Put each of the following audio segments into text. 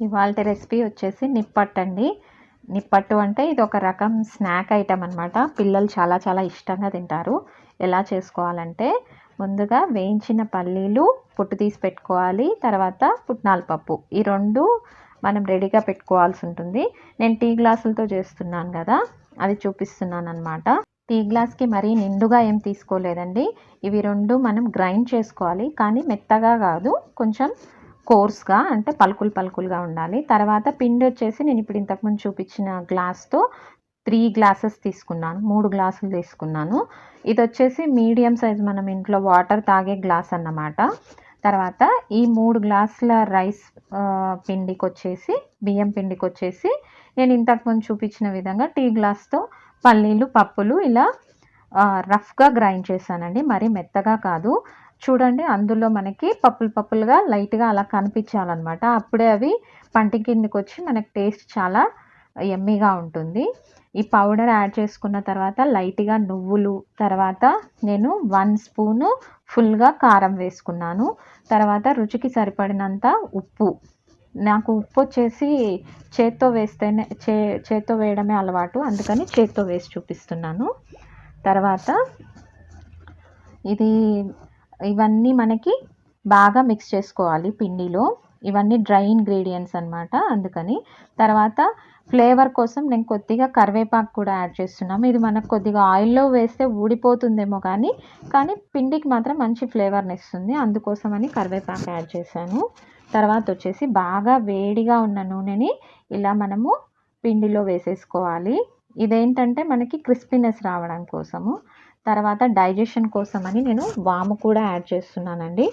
ఇవాళ రెసిపీ వచ్చేసి నిప్పట్టు అండి. నిప్పట్టు అంటే ఇది ఒక రకం స్నాక్ ఐటమ్ అనమాట పిల్లలు చాలా చాలా ఇష్టంగా తింటారు. ఎలా చేసుకోవాలంటే ముందుగా వేయించిన పల్లీలు పుట్టు తీసి పెట్టుకోవాలి. తర్వాత పుట్నాల పప్పు. ఈ రెండు మనం రెడీగా పెట్టుకోవాల్సి ఉంటుంది. నేను టీ గ్లాసులతో చేస్తున్నాను కదా అది చూపిస్తున్నాను అనమాట టీ గ్లాస్కి మరీ నిండుగా ఏం తీసుకోలేదండి. ఇవి రెండు మనం గ్రైండ్ చేసుకోవాలి. కానీ మెత్తగా కాదు కొంచెం కోర్స్గా అంటే పలుకులు పలుకులుగా ఉండాలి. తర్వాత పిండి వచ్చేసి నేను ఇప్పుడు ఇంతకుముందు చూపించిన గ్లాస్తో త్రీ గ్లాసెస్ తీసుకున్నాను. మూడు గ్లాసులు తీసుకున్నాను. ఇది వచ్చేసి మీడియం సైజ్ మనం ఇంట్లో వాటర్ తాగే గ్లాస్ అన్నమాట. తర్వాత ఈ మూడు గ్లాసుల రైస్ పిండికి వచ్చేసి బియ్యం పిండికి వచ్చేసి నేను ఇంతకుముందు చూపించిన విధంగా టీ గ్లాస్తో పల్లీలు పప్పులు ఇలా రఫ్గా గ్రైండ్ చేశానండి. మరి మెత్తగా కాదు. చూడండి అందులో మనకి పప్పులు పప్పులుగా లైట్గా అలా కనిపించాలన్నమాట. అప్పుడే అవి పంటి కిందకి వచ్చి మనకి టేస్ట్ చాలా ఎమ్మీగా ఉంటుంది. ఈ పౌడర్ యాడ్ చేసుకున్న తర్వాత లైట్గా నువ్వులు తర్వాత నేను వన్ స్పూను ఫుల్గా కారం వేసుకున్నాను. తర్వాత రుచికి సరిపడినంత ఉప్పు. నాకు ఉప్పు వచ్చేసి చేత్తో వేస్తేనే చే చేత్తో వేయడమే అలవాటు. అందుకని చేత్తో వేసి చూపిస్తున్నాను. తర్వాత ఇది ఇవన్నీ మనకి బాగా మిక్స్ చేసుకోవాలి పిండిలో. ఇవన్నీ డ్రై ఇంగ్రీడియంట్స్ అనమాట అందుకని. తర్వాత ఫ్లేవర్ కోసం నేను కొద్దిగా కరివేపాకు కూడా యాడ్ చేస్తున్నాము ఇది మనకు కొద్దిగా ఆయిల్లో వేస్తే ఊడిపోతుందేమో కానీ కానీ పిండికి మాత్రం మంచి ఫ్లేవర్ని ఇస్తుంది. అందుకోసమని కరివేపాకు యాడ్ చేశాను. తర్వాత వచ్చేసి బాగా వేడిగా ఉన్న నూనెని ఇలా మనము పిండిలో వేసేసుకోవాలి. ఇదేంటంటే మనకి క్రిస్పీనెస్ రావడం కోసము. తర్వాత డైజెషన్ కోసమని నేను వాము కూడా యాడ్ చేస్తున్నానండి.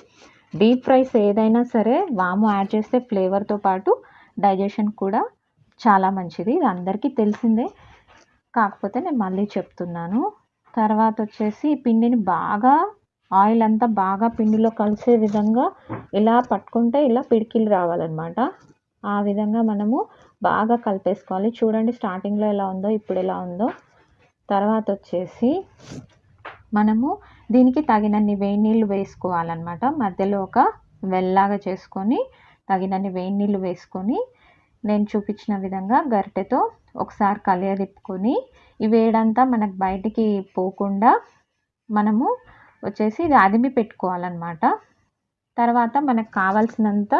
డీప్ ఫ్రైస్ ఏదైనా సరే వాము యాడ్ చేస్తే ఫ్లేవర్తో పాటు డైజెషన్ కూడా చాలా మంచిది. ఇది అందరికీ తెలిసిందే. కాకపోతే నేను మళ్ళీ చెప్తున్నాను. తర్వాత వచ్చేసి పిండిని బాగా ఆయిల్ అంతా బాగా పిండిలో కలిసే విధంగా ఇలా పట్టుకుంటే ఇలా పిడికిలు రావాలన్నమాట. ఆ విధంగా మనము బాగా కలిపేసుకోవాలి. చూడండి స్టార్టింగ్లో ఎలా ఉందో ఇప్పుడు ఎలా ఉందో. తర్వాత వచ్చేసి మనము దీనికి తగినన్ని వేడి నీళ్ళు వేసుకోవాలన్నమాట. మధ్యలో ఒక వెల్లాగా చేసుకొని తగినన్ని వేడి నీళ్ళు వేసుకొని నేను చూపించిన విధంగా గరిటెతో ఒకసారి కలియదిప్పుకొని ఈ వేడంతా మనకు బయటికి పోకుండా మనము వచ్చేసి ఇది అదిమి పెట్టుకోవాలన్నమాట. తర్వాత మనకు కావాల్సినంత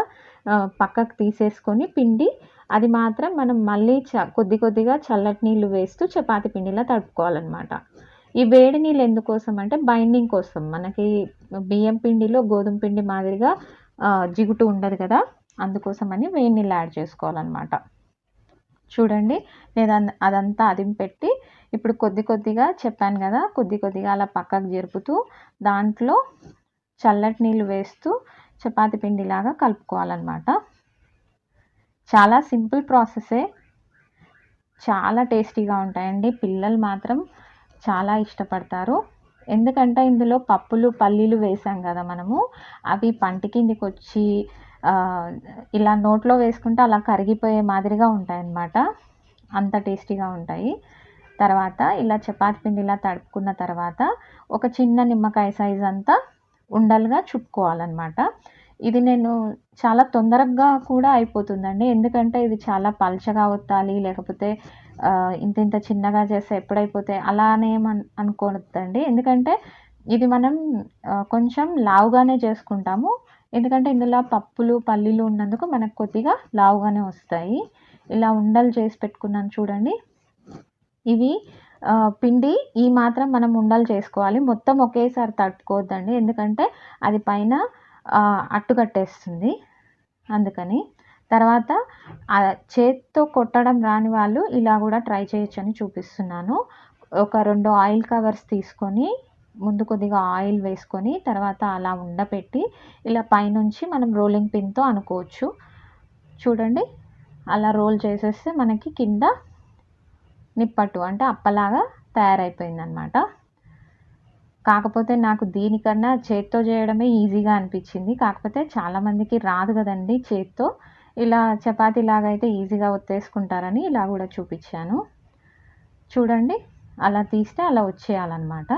పక్కకు తీసేసుకొని పిండి అది మాత్రం మనం మళ్ళీ చ కొద్ది కొద్దిగా చల్లటి నీళ్ళు వేస్తూ చపాతి పిండిలా తడుపుకోవాలన్నమాట. ఈ వేడి నీళ్ళు ఎందుకోసం అంటే బైండింగ్ కోసం. మనకి బియ్యం పిండిలో గోధుమ పిండి మాదిరిగా జిగుటు ఉండదు కదా? అందుకోసమని వేడి నీళ్ళు యాడ్ చేసుకోవాలన్నమాట. చూడండి నేను అదంతా అదిం పెట్టి ఇప్పుడు కొద్ది కొద్దిగా చెప్పాను కదా కొద్ది కొద్దిగా అలా పక్కకు జరుపుతూ దాంట్లో చల్లటి నీళ్ళు వేస్తూ చపాతి పిండిలాగా కలుపుకోవాలన్నమాట. చాలా సింపుల్ ప్రాసెసే. చాలా టేస్టీగా ఉంటాయండి. పిల్లలు మాత్రం చాలా ఇష్టపడతారు. ఎందుకంటే ఇందులో పప్పులు పల్లీలు వేసాం కదా మనము. అవి పంటి కిందికి వచ్చి ఇలా నోట్లో వేసుకుంటే అలా కరిగిపోయే మాదిరిగా ఉంటాయన్నమాట. అంత టేస్టీగా ఉంటాయి. తర్వాత ఇలా చపాతి పిండి ఇలా తడుపుకున్న తర్వాత ఒక చిన్న నిమ్మకాయ సైజ్ అంతా ఉండలుగా చుట్టుకోవాలన్నమాట. ఇది నేను చాలా తొందరగా కూడా అయిపోతుందండి. ఎందుకంటే ఇది చాలా పల్చగా ఒత్తాలి లేకపోతే ఇంత ఇంత చిన్నగా చేస్తే ఎప్పుడైపోతే అలానే అనుకోవద్దండి. ఎందుకంటే ఇది మనం కొంచెం లావుగానే చేసుకుంటాము. ఎందుకంటే ఇందులో పప్పులు పల్లీలు ఉన్నందుకు మనకు కొద్దిగా లావుగానే వస్తాయి. ఇలా ఉండలు చేసి పెట్టుకున్నాను చూడండి. ఇవి పిండి ఈ మాత్రం మనం ఉండలు చేసుకోవాలి. మొత్తం ఒకేసారి తట్టుకోవద్దండి. ఎందుకంటే అది పైన అట్టుకట్టేస్తుంది అందుకని తర్వాత చేత్తో కొట్టడం రాని వాళ్ళు ఇలా కూడా ట్రై చేయొచ్చు అని చూపిస్తున్నాను. ఒక రెండు ఆయిల్ కవర్స్ తీసుకొని ముందు కొద్దిగా ఆయిల్ వేసుకొని తర్వాత అలా ఉండపెట్టి ఇలా పైనుంచి మనం రోలింగ్ పిన్తో అనుకోవచ్చు. చూడండి అలా రోల్ చేసేస్తే మనకి కింద నిప్పట్టు అంటే అప్పలాగా తయారైపోయిందనమాట కాకపోతే నాకు దీనికన్నా చేత్తో చేయడమే ఈజీగా అనిపించింది. కాకపోతే చాలామందికి రాదు కదండి చేత్తో. ఇలా చపాతీ లాగా అయితే ఈజీగా ఒత్తేసుకుంటారని ఇలా కూడా చూపించాను. చూడండి అలా తీస్తే అలా వచ్చేయాలన్నమాట.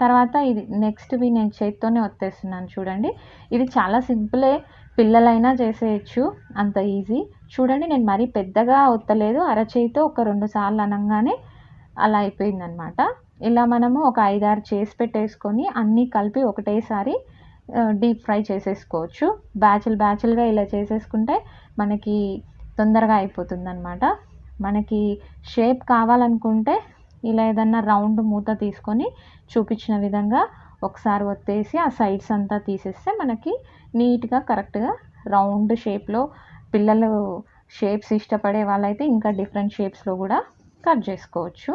తర్వాత ఇది నెక్స్ట్వి నేను చేత్తోనే ఒత్తేస్తున్నాను చూడండి. ఇది చాలా సింపులే పిల్లలైనా చేసేయచ్చు అంత ఈజీ. చూడండి నేను మరీ పెద్దగా ఒత్తలేదు అరచేయితో ఒక రెండు సార్లు అనగానే అలా అయిపోయిందనమాట ఇలా మనము ఒక ఐదారు చేసి పెట్టేసుకొని అన్నీ కలిపి ఒకటేసారి డీప్ ఫ్రై చేసేసుకోవచ్చు. బ్యాచులు బ్యాచులుగా ఇలా చేసేసుకుంటే మనకి తొందరగా అయిపోతుంది అనమాట మనకి షేప్ కావాలనుకుంటే ఇలా ఏదన్నా రౌండ్ మూత తీసుకొని చూపించిన విధంగా ఒకసారి ఒత్తేసి ఆ సైడ్స్ అంతా తీసేస్తే మనకి నీట్గా కరెక్ట్గా రౌండ్ షేప్లో పిల్లలు షేప్స్ ఇష్టపడే వాళ్ళైతే ఇంకా డిఫరెంట్ షేప్స్లో కూడా కట్ చేసుకోవచ్చు.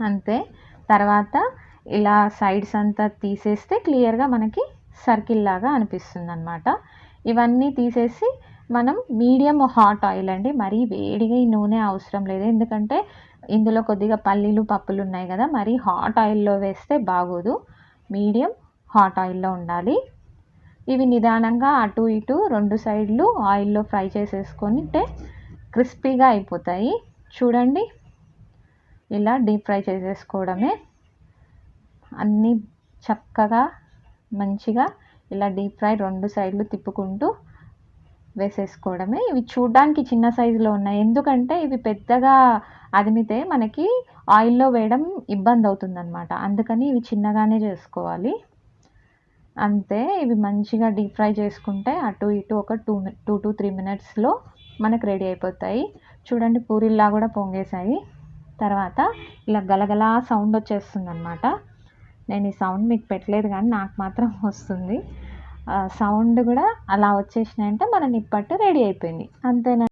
అంతే. తర్వాత ఇలా సైడ్స్ అంతా తీసేస్తే క్లియర్గా మనకి సర్కిల్ లాగా అనిపిస్తుంది అనమాట ఇవన్నీ తీసేసి మనం మీడియం హాట్ ఆయిల్ అండి మరీ వేడిగా ఈ నూనె అవసరం లేదు. ఎందుకంటే ఇందులో కొద్దిగా పల్లీలు పప్పులు ఉన్నాయి కదా మరీ హాట్ ఆయిల్లో వేస్తే బాగోదు. మీడియం హాట్ ఆయిల్లో ఉండాలి. ఇవి నిదానంగా అటు ఇటు రెండు సైడ్లు ఆయిల్లో ఫ్రై చేసేసుకుంటే క్రిస్పీగా అయిపోతాయి. చూడండి ఇలా డీప్ ఫ్రై చేసేసుకోవడమే అన్నీ చక్కగా మంచిగా ఇలా డీప్ ఫ్రై రెండు సైడ్లు తిప్పుకుంటూ వేసేసుకోవడమే. ఇవి చూడడానికి చిన్న సైజులో ఉన్నాయి. ఎందుకంటే ఇవి పెద్దగా అదిమితే మనకి ఆయిల్లో వేయడం ఇబ్బంది అవుతుందన్నమాట. అందుకని ఇవి చిన్నగానే చేసుకోవాలి. అంతే ఇవి మంచిగా డీప్ ఫ్రై చేసుకుంటే అటు ఇటు ఒక టూ టూ టు త్రీ మినిట్స్లో మనకు రెడీ అయిపోతాయి. చూడండి పూరిల్లా కూడా పొంగేసాయి తర్వాత ఇలా గలగలా సౌండ్ వచ్చేస్తుంది అనమాట నేను ఈ సౌండ్ మీకు పెట్టలేదు కానీ నాకు మాత్రం వస్తుంది. సౌండ్ కూడా అలా వచ్చేసినాయంటే మన నిప్పట్టు రెడీ అయిపోయింది. అంతేనా?